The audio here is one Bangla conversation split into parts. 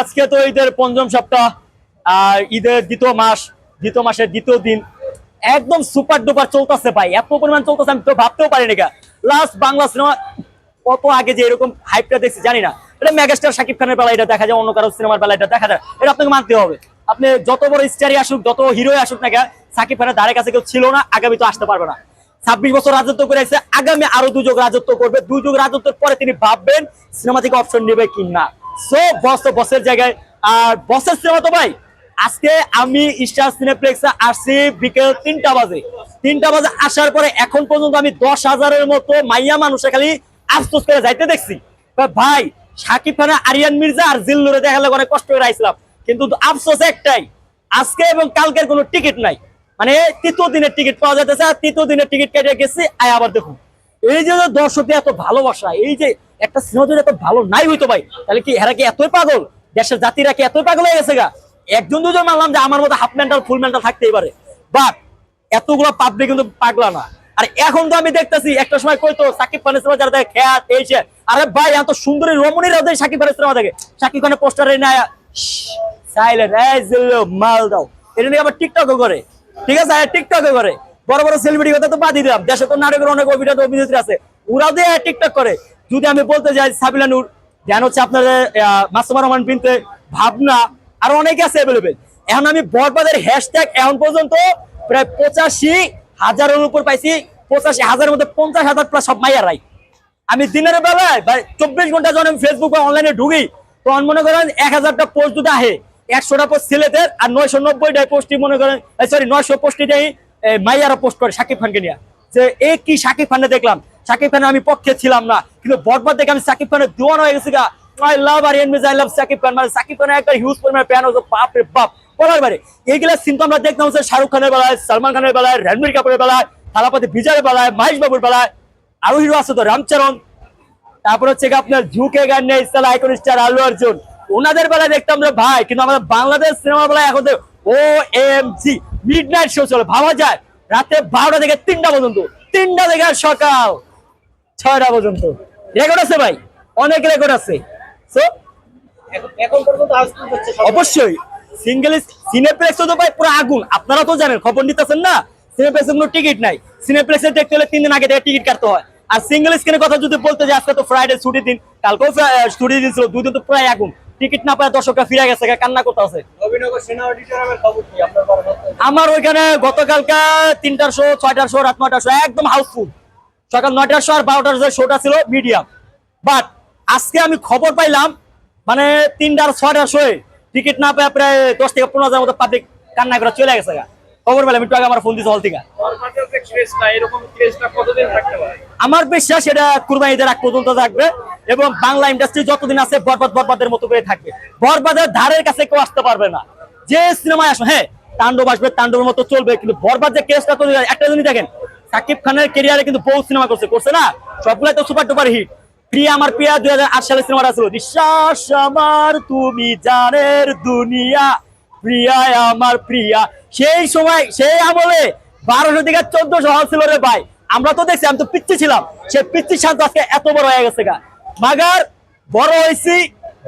আজকে তো ঈদের পঞ্চম সপ্তাহ আর ঈদের দ্বিতীয় মাস দ্বিতীয় মাসের দ্বিতীয় দিন। একদম সুপার ডুপার চলতেছে ভাই এত পরিমাণ চলতেছে আমি তো ভাবতেও পারিনি গা। লাস্ট বাংলা সিনেমা কত আগে যে এরকম হাইপটা দেখছি জানি না। এটা মেগাস্টার শাকিব খানের বেলা এটা দেখা যায় অন্য কারও সিনেমার বেলা এটা দেখা যায়। এটা আপনাকে মানতে হবে। আপনি যত বড় স্টারই আসুক যত হিরোই আসুক না কেন শাকিব খানের ধারে কাছে কেউ ছিল না আগামী তো আসতে পারবে না। ছাব্বিশ বছর রাজত্ব করে এসে আগামী আরও দুযোগ রাজত্ব করবে। দুযোগ রাজত্বের পরে তিনি ভাববেন সিনেমা থেকে অপশন নেবে কি না। সো বস তো বসের জায়গায়, আর বসের সিনেমা তো ভাই, আজকে আমি স্টার সিনেপ্লেক্সে আসছি বিকেল তিনটা বাজে। তিনটা বাজে আসার পরে এখন পর্যন্ত আমি দশ হাজারের মতো মাইয়া মানুষে খালি আফসোস করে যাইতে দেখছি। ভাই, সাকিব খানের আরিয়ান মির্জা আর জিল্লুরে দেখালে অনেক কষ্ট করে আইছিলাম। কিন্তু আফসোস একটাই, আজকে এবং কালকের কোনো টিকিট নাই। মানে তৃতীয় দিনের টিকিট পাওয়া যাইতেছে, আর তৃতীয় দিনের টিকিট কেটে গেছি, আয় আবার দেখুন। এই যে দর্শকদের এত ভালোবাসা, এই যে একটা সিনেমা যদি এত ভালো নাই হইতো ভাই, তাহলে কি এরা কি এতই পাগল? দেশের জাতিরা কি এতই পাগল হয়ে গেছে গা? একজন দুজন মানলাম যে আমার মতো হাফ মেন্টাল ফুল মেন্টাল থাকতেই পারে। বাট এতগুলো পাবলিক কিন্তু পাগলা না। আর এখন তো আমি দেখতেছি, একটা সময় কইতো, সাকিব খানের সিনেমা যারা দেখে খেয়াত এই সে আরে ভাই, এত সুন্দরী রমণীরাও দেখে সাকিব খানের সিনেমা দেখে। সাকিব খানের পোস্টারে না সাইলেন্ট এই মাল দাও। এটা নিয়ে আবার টিকটকও করে। ঠিক আছে আর টিকটকও করে। বড় বড় সেলিব্রিটি কথা তো বাদই দিলাম। দেশে তো নাটকের অনেক অভিনেতা, অভিনেত্রী আছে। ওরাও দিয়ে টিকটক করে। যদি আমি বলতে যাই সাবিলা নূর ধ্যান হচ্ছে আপনাদের মাসুমা রহমান বিনতে, ভাবনা, আরও অনেকে আছে অ্যাভেলেবেল এখন আমি বরবাদের হ্যাশট্যাগ এখন পর্যন্ত প্রায় পঁচাশি হাজারের উপর পাইছি। পঁচাশি হাজারের মধ্যে পঞ্চাশ হাজার প্লাস সব মাইয়ারাই। আমি দিনের বেলায় চব্বিশ ঘণ্টা যখন আমি ফেসবুক বা অনলাইনে ঢুকি, তখন মনে করেন এক হাজারটা পোস্ট যদি আহে একশোটা পোস্ট ছেলেদের আর নয়শো নব্বইটা পোস্টই মনে করেন সরি নয়শো মাইয়ারা পোস্ট করে সাকিব খানকে নিয়ে। যে এ কি সাকিব খানে দেখলাম? সাকিব খানের আমি পক্ষে ছিলাম না, কিন্তু বরবাদ দেখে আমি সাকিব খানের দোয়ান হয়ে গেছি গা। আই লাভ আর এনমিজ আই লাভ খান। মানে খানের একটা হিউজ পরিমাণে প্যান হচ্ছে বাপ রে বাপ। বলার বাইরে এইগুলা কিন্তু আমরা হচ্ছে শাহরুখ খানের বেলায়, সালমান খানের বেলায়, রণবীর কাপুরের বেলায়, থালাপতি বিজয়ের বেলায়, মহেশ বাবুর বেলায়, আরও হিরো আছে তো রামচরণ। তারপর হচ্ছে আপনার ঝুঁকে গান নেই স্টার আইকন স্টার অর্জুন। ওনাদের বেলায় দেখতাম যে ভাই কিন্তু আমাদের বাংলাদেশ সিনেমা বেলায় এখন ও M G midnight show চলে ভাবা যায়। রাতে বারোটা থেকে তিনটা পর্যন্ত তিনটা থেকে সকাল ছয়টা পর্যন্ত। রেকর্ড আছে ভাই অনেক রেকর্ড আছে। সো অবশ্যই সিঙ্গেল সিনেপ্লেক্স তো ভাই পুরো আগুন। আপনারা তো জানেন খবর নিতেছেন না? সিনেপ্লেক্সে কোনো টিকিট নাই। সিনেপ্লেক্সে দেখতে হলে তিন দিন আগে থেকে টিকিট কাটতে হয়। আর সিঙ্গেল স্ক্রিনের কথা যদি বলতে যে আজকে তো ফ্রাইডে ছুটির দিন কালকেও ছুটি দিন ছিল দুই দিন তো প্রায় আগুন। টিকিট না পায় দর্শকরা ফিরে গেছে কান্না করতে আছে আমার ওইখানে গতকালকে তিনটার শো ছয়টার শো রাত নয়টার শো একদম হাউসফুল সকাল নয়টার শো আর বারোটার যে শোটা ছিল মিডিয়াম বাট আজকে আমি খবর পাইলাম মানে তিনটার ছয়টার শোয়ে টিকিট না পায় প্রায় দশ থেকে পনেরো হাজার মতো পাবলিক কান্না করে চলে গেছে খবর পেলাম একটু আগে আমার ফোন দিচ্ছে হল থেকে। আমার বিশ্বাস এটা কুরবানিদের আগ পর্যন্ত থাকবে এবং বাংলা ইন্ডাস্ট্রি যতদিন আছে বরবাদ বরবাদের মতো করে থাকবে বরবাদের ধারের কাছে কেউ আসতে পারবে না। যে সিনেমায় আসো হ্যাঁ তাণ্ডব আসবে, তাণ্ডবের মতো চলবে, কিন্তু বরবাদ যে কেসটা তো একটা জিনিস দেখেন, সাকিব খানের কেরিয়ারে কিন্তু বহু সিনেমা করছে করছে না? সবগুলাই তো সুপার ডুপার হিট প্রিয়া, আমার প্রিয়া, দুই হাজার আট সালের সিনেমাটা ছিল বিশ্বাস আমার তুমি জানের দুনিয়া প্রিয়া আমার প্রিয়া। সেই সময়, সেই আমলে বারোশো থেকে চোদ্দশো হল ছিল রে ভাই। আমরা তো দেখছি আমি তো পিচ্ছি ছিলাম। সে পিচ্ছি শান্ত আজকে এত বড় হয়ে গেছে গা। মাগার বড় হয়েছি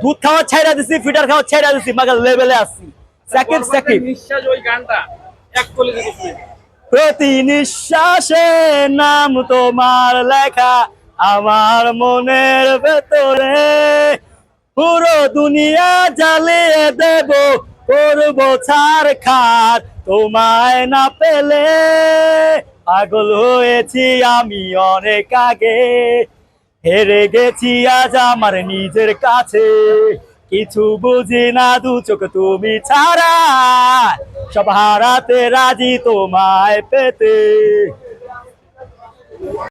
দুধ খাওয়া ছাইরা দিছি ফিটার খাওয়া ছাইরা দিছি মাগার লেভেলে আসছি সাকিব সাকিব নিঃশ্বাস ওই গানটা এক কলে দিয়েছে প্রতি নিঃশ্বাসে নাম তোমার লেখা আমার মনের ভেতরে। পুরো দুনিয়া জ্বালিয়ে দেব করব ছাড় খার তোমায় না পেলে। পাগল হয়েছি আমি অনেক আগে। হেরে গেছি আজ আমার নিজের কাছে। কিছু বুঝি না, দু চোখ তুমি ছাড়া। সব হারাতে রাজি তোমায় পেতে।